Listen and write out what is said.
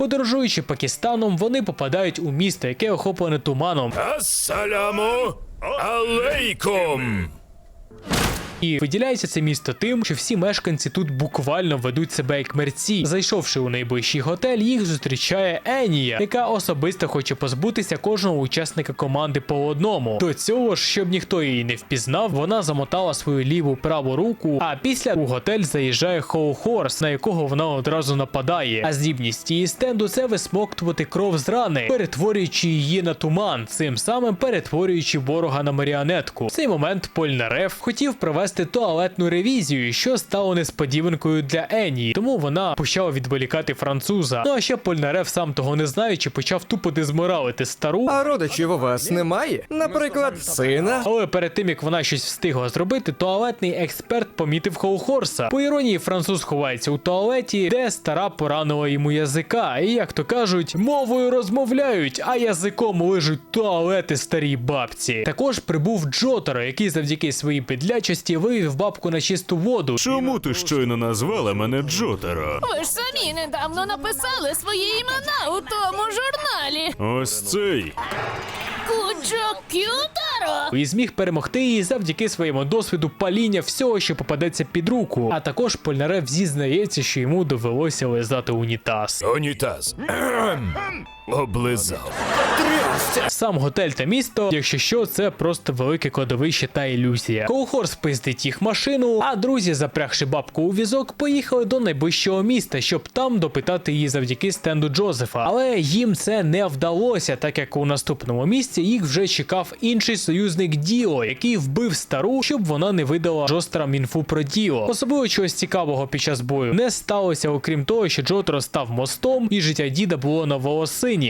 Подорожуючи Пакистаном, вони попадають у місто, яке охоплене туманом, Ассаляму алейкум. І виділяється це місто тим, що всі мешканці тут буквально ведуть себе як мерці. Зайшовши у найближчий готель, їх зустрічає Енія, яка особисто хоче позбутися кожного учасника команди по одному. До цього ж, щоб ніхто її не впізнав, вона замотала свою ліву праву руку. А після у готель заїжджає Хоу Хорс, на якого вона одразу нападає. А здібність її стенду це висмоктувати кров з рани, перетворюючи її на туман, цим самим перетворюючи ворога на маріонетку. В цей момент Польнарев хотів провести туалетну ревізію, що стало несподіванкою для Ені, тому вона почала відволікати француза. Ну а ще Польнарев, сам того не знаючи, почав тупо дезморалити стару. А родичів у вас немає? Наприклад, сина? Але перед тим як вона щось встигла зробити, туалетний експерт помітив Хоухорса. По іронії, француз ховається у туалеті, де стара поранила йому язика. І як то кажуть, мовою розмовляють, а язиком лижуть туалети старій бабці. Також прибув Джотаро, який завдяки своїй підлячості вивів бабку на чисту воду. Чому ти щойно назвала мене Джотеро? Ви ж самі недавно написали свої імена у тому журналі. Ось цей. Кучо Кютаро! І зміг перемогти її завдяки своєму досвіду паління всього, що попадеться під руку. А також Польнарев зізнається, що йому довелося лизати унітаз. Унітаз. Облизав. Сам готель та місто, якщо що, це просто велике кладовище та ілюзія. Коухор спиздить їх машину, а друзі, запрягши бабку у візок, поїхали до найближчого міста, щоб там допитати її завдяки стенду Джозефа. Але їм це не вдалося, так як у наступному місці їх вже чекав інший союзник Діо, який вбив стару, щоб вона не видала Джостерам інфу про Діо. Особливо чогось цікавого під час бою не сталося, окрім того, що Джотро став мостом, і життя діда було на волосині.